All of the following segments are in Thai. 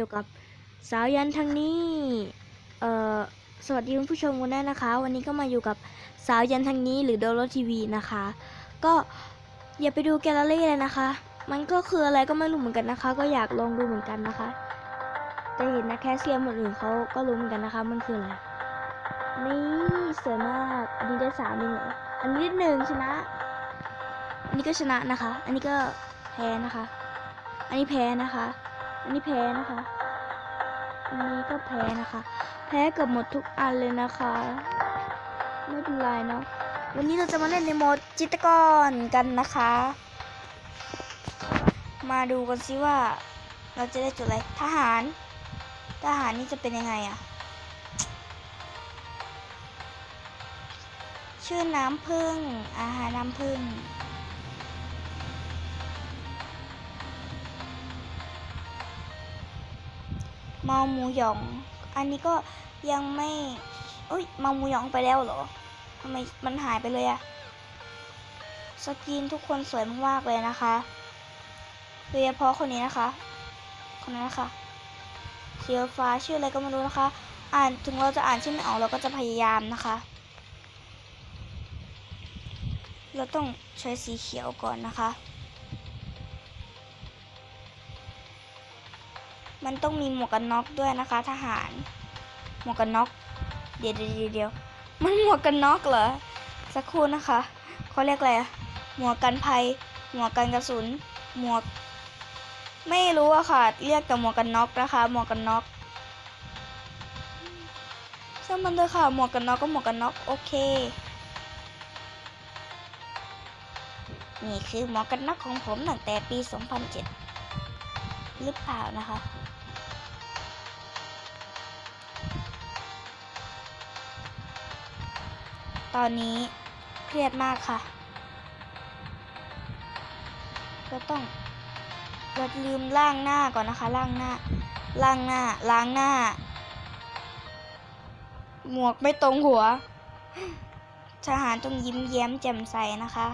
อยู่กับสาวยันทางนี้ เอ่อ สวัสดีคุณผู้ชมกันด้วยนะคะ วันนี้ก็มาอยู่กับสาวยันทางนี้หรือโดโรทีวีนะคะ ก็อย่าไปดูแกลเลอรี่เลยนะคะ มันก็คืออะไรก็ไม่รู้เหมือนกันนะคะ ก็อยากลองดูเหมือนกันนะคะ แต่เห็นนะแคสเซียมคนอื่นเขาก็รู้เหมือนกันนะคะ มันคืออะไร นี่สวยมาก อันนี้ได้สามเองเหรออันนี้ได้หนึ่งชนะ อันนี้ก็ชนะนะคะ อันนี้ก็แพ้นะคะ อันนี้แพ้นะคะ อันนี้แพ้นะคะ อันนี้ก็แพ้นะคะ แพ้เกือบหมดทุกอันเลยนะคะ ไม่เป็นไรเนาะ วันนี้เราจะมาเล่นในโหมดจิตรกรกันนะคะ มาดูกันซิว่า เราจะได้จุดอะไร ทหาร ทหารนี่จะเป็นยังไงอะชื่อน้ำพึ่งอาหารน้ำพึ่ง เมาหมูหยอง อันนี้ก็ยังไม่เอ้ยเมาหมูหยองไปแล้วเหรอทำไมมันหายไปเลยอะสกินทุกคนสวยมากๆเลยนะคะโดยเฉพาะคนนี้นะคะ คนนั้นนะคะเสียวฟ้าชื่ออะไรก็ไม่รู้นะคะ อ่านถึงเราจะอ่านชื่อไม่ออกเราก็จะพยายามนะคะ เราต้องใช้สีเขียวก่อนนะคะ มันต้องมีหมวกกันน็อกด้วยนะคะ ทหาร หมวกกันน็อก เดี๋ยวเดี๋ยวเดี๋ยวมันหมวกกันน็อกเหรอ สักครู่นะคะเขาเรียกอะไรหมวกกันภัย หมวกกันกระสุน หมวก ไม่รู้อะค่ะ เรียกแต่หมวกกันน็อกนะคะ หมวกกันน็อกช่างมันเลยค่ะ หมวกกันน็อกก็หมวกกันน็อก โอเค นี่คือหมวกกันน็อกของผมตั้งแต่ปี 2007 หรือเปล่านะคะ ตอนนี้เครียดมากค่ะ ก็ต้องเราลืมล้างหน้าก่อนนะคะล้างหน้าล้างหน้า ล้างหน้า หมวกไม่ตรงหัว ทหารต้องยิ้มแย้มแจ่มใสนะคะ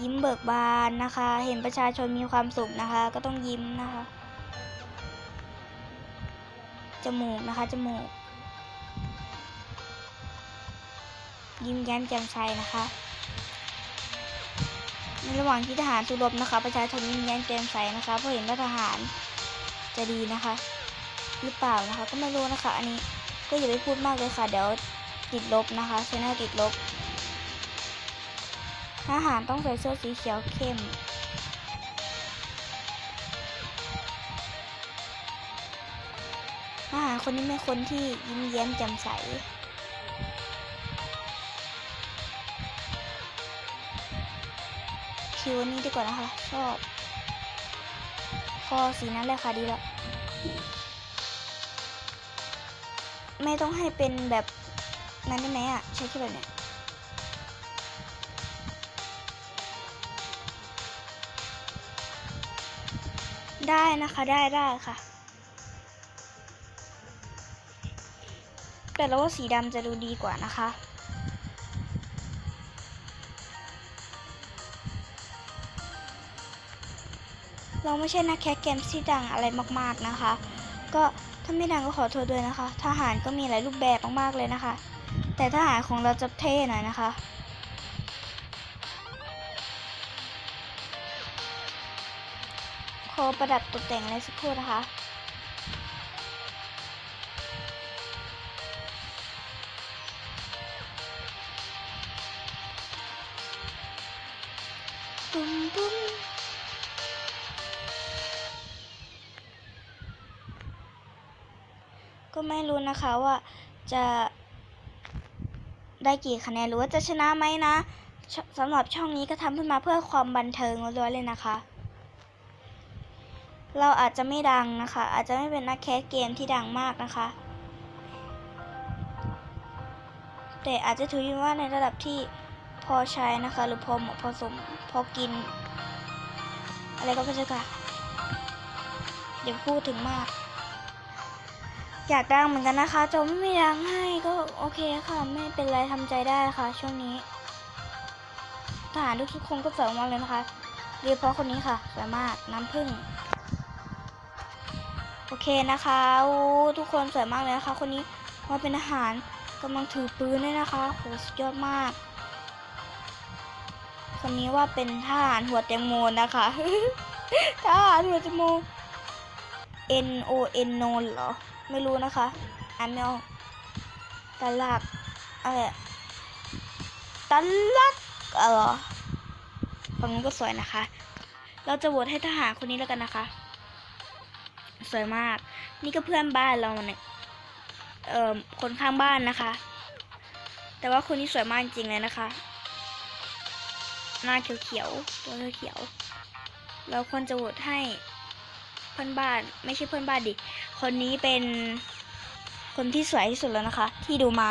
ยิ้มเบิกบานนะคะ เห็นประชาชนมีความสุขนะคะ ก็ต้องยิ้มนะคะ จมูกนะคะจมูก ยิ้มแย้มแจ่มใสนะคะ ในระหว่างที่ทหารสู้รบนะคะ ประชาชนยิ้มแย้มแจ่มใสนะคะเพราะเห็นว่าทหารจะดีนะคะ หรือเปล่านะคะ ก็ไม่รู้นะคะ อันนี้ก็อย่าไปพูดมากเลยค่ะ เดี๋ยวติดลบนะคะชแนลติดลบทหารต้องใส่เสื้อสีเขียวเข้ม คนนี้เป็นคนที่ยิ้มแย้มแจ่มใส คิวนนี้ดีกว่านะคะ ชอบ คอสีนั้นเลยค่ะดีแล้วไม่ต้องให้เป็นแบบนั้นได้ไหมอะ ใช้แค่แบบเนี้ยได้นะคะได้ได้ค่ะ แต่เราว่าสีดำจะดูดีกว่านะคะ เราไม่ใช่นักแคสเกมที่ดังอะไรมากๆนะคะ ก็ถ้าไม่ดังก็ขอโทษด้วยนะคะ ทหารก็มีหลายรูปแบบมากๆเลยนะคะ แต่ทหารของเราจะเท่หน่อยนะคะขอประดับตกแต่งอะไรสักครู่นะคะ ปุ้มก็ไม่รู้นะคะว่าจะได้กี่คะแนนหรือว่าจะชนะไหมนะสำหรับช่องนี้ก็ทำขึ้นมาเพื่อความบันเทิงล้วนๆเลยนะคะ เราอาจจะไม่ดังนะคะ อาจจะไม่เป็นนักแคสเกมที่ดังมากนะคะ แต่อาจจะถือว่าในระดับที่พอใช้นะคะ หรือพอเหมาะพอสมพอกิน อะไรก็ไม่ใช่ค่ะอย่าพูดถึงมาก อยากดังเหมือนกันนะคะจะไม่มีดังให้ก็โอเคค่ะ ไม่เป็นไรทำใจได้ค่ะ ช่วงนี้ทหารทุกๆคนก็สวยมากเลยนะคะโดยเฉพาะคนนี้ค่ะสวยมากน้ำผึ้งโอเคนะคะอู้ทุกคนสวยมากเลยนะคะ คนนี้ว่าเป็นอาหารกำลังถือปืนด้วยนะคะโหสุดยอดมาก คนนี้ว่าเป็นทหารหัวแตงโมนะคะทหารหัวแตงโม N O N โนนเหรอ ไม่รู้นะคะอ่านไม่ออกตลักอะไรอะตลักเออฝั่งนู้นก็สวยนะคะ เราจะโหวตให้ทหารคนนี้แล้วกันนะคะ สวยมาก นี่ก็เพื่อนบ้านเราเนี่ยเอ่อคนข้างบ้านนะคะ แต่ว่าคนนี้สวยมากจริงเลยนะคะ หน้าเขียวๆ ตัวเขียวๆ เราควรจะโหวตให้เพื่อนบ้าน ไม่ใช่เพื่อนบ้านดิ คนนี้เป็นคนที่สวยที่สุดแล้วนะคะ ที่ดูมา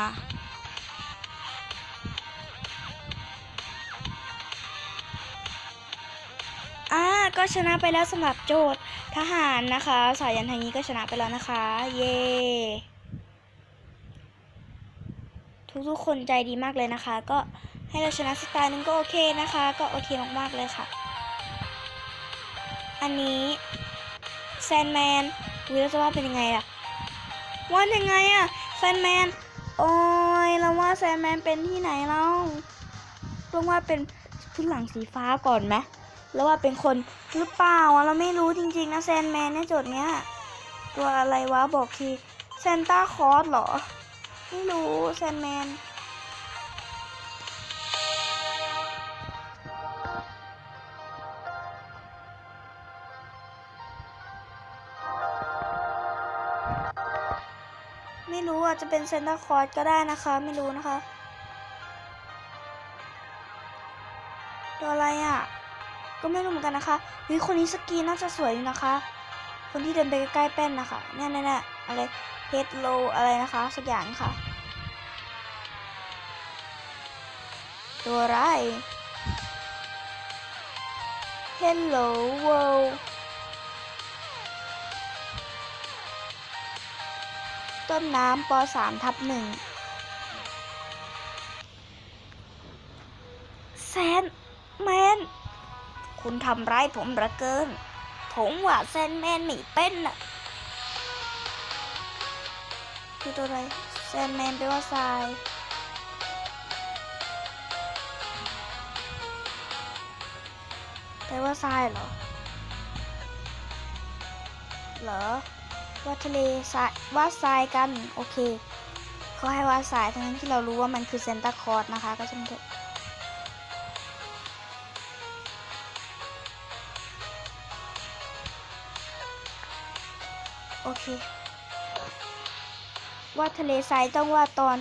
อ่า ก็ชนะไปแล้วสำหรับโจทย์ทหารนะคะ สายันทางนี้ก็ชนะไปแล้วนะคะ เย้ทุกๆคนใจดีมากเลยนะคะ ก็ ให้เราชนะสกตาร์นึงก็โอเคนะคะ ก็โอเคมากๆเลยค่ะ อันนี้แซนแมนวิเราจะว่าเป็นยังไงอะว่ายังไงอะแซนแมนโอ้ยเราว่าแซนแมนเป็นที่ไหนเล่าต้องว่าเป็นพื้นหลังสีฟ้าก่อนไหมแล้วว่าเป็นคนหรือเปล่าเราไม่รู้จริงๆนะแซนแมนในโจทย์เนี้ยตัวอะไรวะบอกทีเซนต้าคอร์สเหรอ ไม่รู้แซนแมน ไม่รู้อาจจะเป็นเซนต้าคอร์สก็ได้นะคะ ไม่รู้นะคะตัวอะไรอะ ก็ไม่รู้เหมือนกันนะคะเฮ้ยคนนี้สกีน่าจะสวยอยู่นะคะ คนที่เดินไปใกล้ๆแป้นนะคะเนี่ยเนี่ยอะไรเฮดโลอะไรนะคะสักอย่างค่ะ ตัวอะไร Hello World ต้นน้ำป .3 ทับหนึ่งแซนแมน คุณทำร้ายผมเหลือเกิน ผมว่าแซนแมนไม่เป็นน่ะ คือตัวอะไร แซนแมนแปลว่าทรายแปลว่าทรายเหรอ เหรอ ว่าทะเลทรายว่าทรายกัน โอเคเขาให้ว่าทรายทั้งนั้นที่เรารู้ว่ามันคือเซนตาคอร์สนะคะ ก็ช่างเถอะโอเคว่าทะเลทรายต้องว่าตอน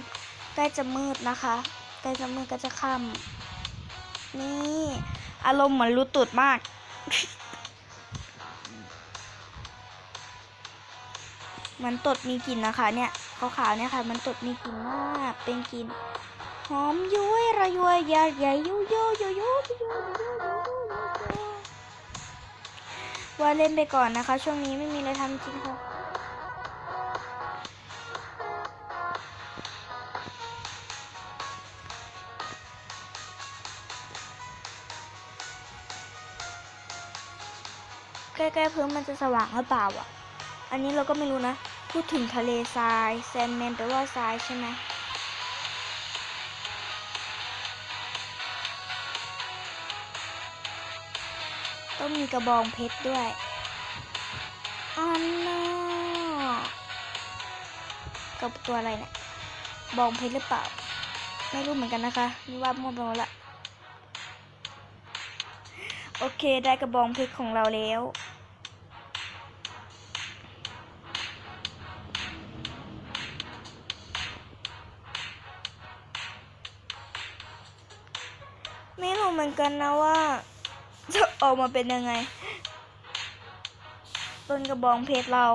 ใกล้จะมืดนะคะใกล้จะมืดก็จะค่ำนี่ อารมณ์เหมือนรู้ตุดมาก มันตดมีกลิ่นนะคะ เนี่ยขาวๆเนี่ยค่ะ มันตดมีกลิ่นมากเป็นกลิ่นหอมยุ้ยระยวยยาใหญ่ยุยโยยว่าเล่นไปก่อนนะคะ ช่วงนี้ไม่มีอะไรทำจริงค่ะใกล้ๆพื้นมันจะสว่างหรือเปล่าอะ อันนี้เราก็ไม่รู้นะ พูดถึงทะเลทรายแซนแมนแปลว่าทรายใช่ไหมต้องมีกระบองเพชรด้วยอันน่ากับตัวอะไรเนี่ยบองเพชรหรือเปล่า ไม่รู้เหมือนกันนะคะนี่ว่ามั่วไปหมดละ โอเคได้กระบองเพชรของเราแล้ว กันนะว่าจะออกมาเป็นยังไง ต้นกระบองเพชรเรา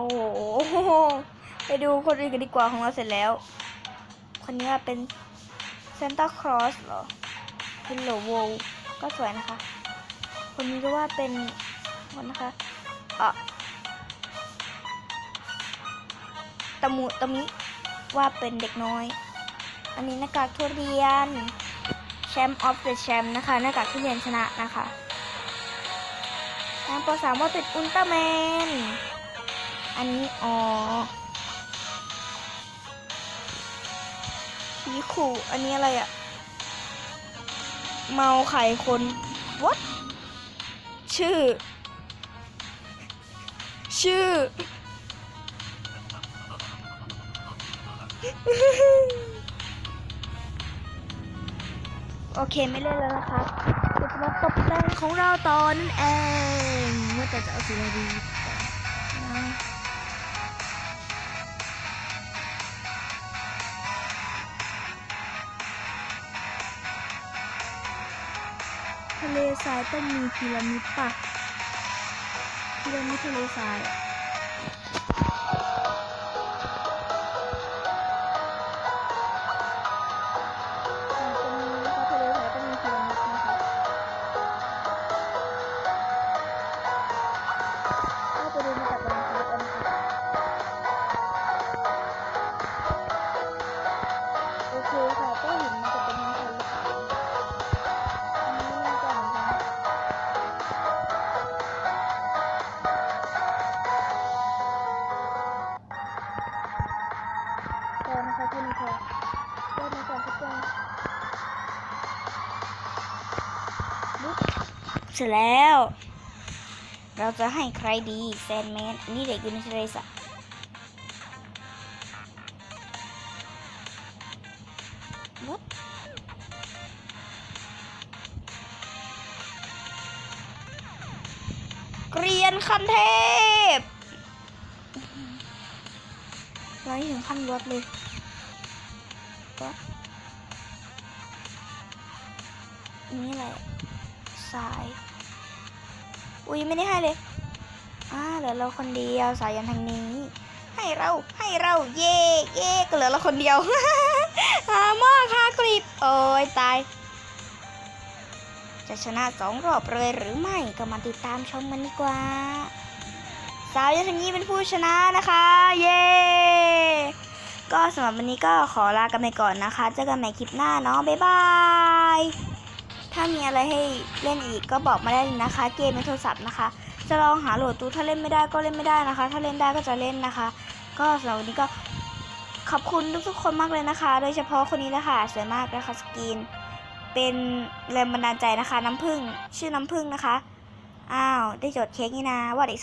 โอ้โหไปดูคนอื่นกันดีกว่าของเราเสร็จแล้ว คนนี้ว่าเป็นซนต้าครอสเหรอเป็นโลโวก็สวยนะคะ คนนี้ก็ว่าเป็นคนนะคะอะตะมุตะมิว่าเป็นเด็กน้อย อันนี้หน้ากากทุเรียน ชมป์ออฟเดอะแชมป์นะคะหน้ากากทุเรียนชนะนะคะนางปสามว่าเป็นอุลตร้าแมน อันนี้อ๋อผีขู่อันนี้อะไรอะเมาไข่คน what ชื่อ ชื่อ โอเคไม่เล่นแล้วนะคะเราจะมาตกแต่งของเราต่อนั่นเองว่าแต่จะเอาสีอะไรดีทะเลทรายต้องมีพีระมิดปะพีระมิดทะเลทราย เสร็จแล้ว เราจะให้ใครดีแซนแมนนนี้เด็กอยู่ในทะเลสาบลุกเกรียนคันเทพเราไม่ถึงขั้นรถเลยก็อันนี่อะไรสาย อุ้ยไม่ได้ให้เลย อ่าเหลือเราคนเดียวสายยันทางนี้ ให้เราให้เราเย่เย่ก็เหลือเราคนเดียวหามาค่ะกริบโอ้ยตาย จะชนะสองรอบเลยหรือไม่ก็มาติดตามชมมันดีกว่า สาวยันทางนี้เป็นผู้ชนะนะคะ เย้ก็สำหรับวันนี้ก็ขอลากันไปก่อนนะคะ เจอกันใหม่คลิปหน้าเนาะบ๊ายบาย ถ้ามีอะไรให้เล่นอีกก็บอกมาได้เลยนะคะ เกมในโทรศัพท์นะคะ จะลองหาโหลดดูถ้าเล่นไม่ได้ก็เล่นไม่ได้นะคะ ถ้าเล่นได้ก็จะเล่นนะคะ ก็สำหรับวันนี้ก็ขอบคุณทุกๆคนมากเลยนะคะ โดยเฉพาะคนนี้นะคะสวยมากนะคะสกิน เป็นแรงบันดาลใจนะคะ น้ำผึ้งชื่อน้ำผึ้งนะคะ อ้าว ได้จดเค้กนี่นะว่าเด็ก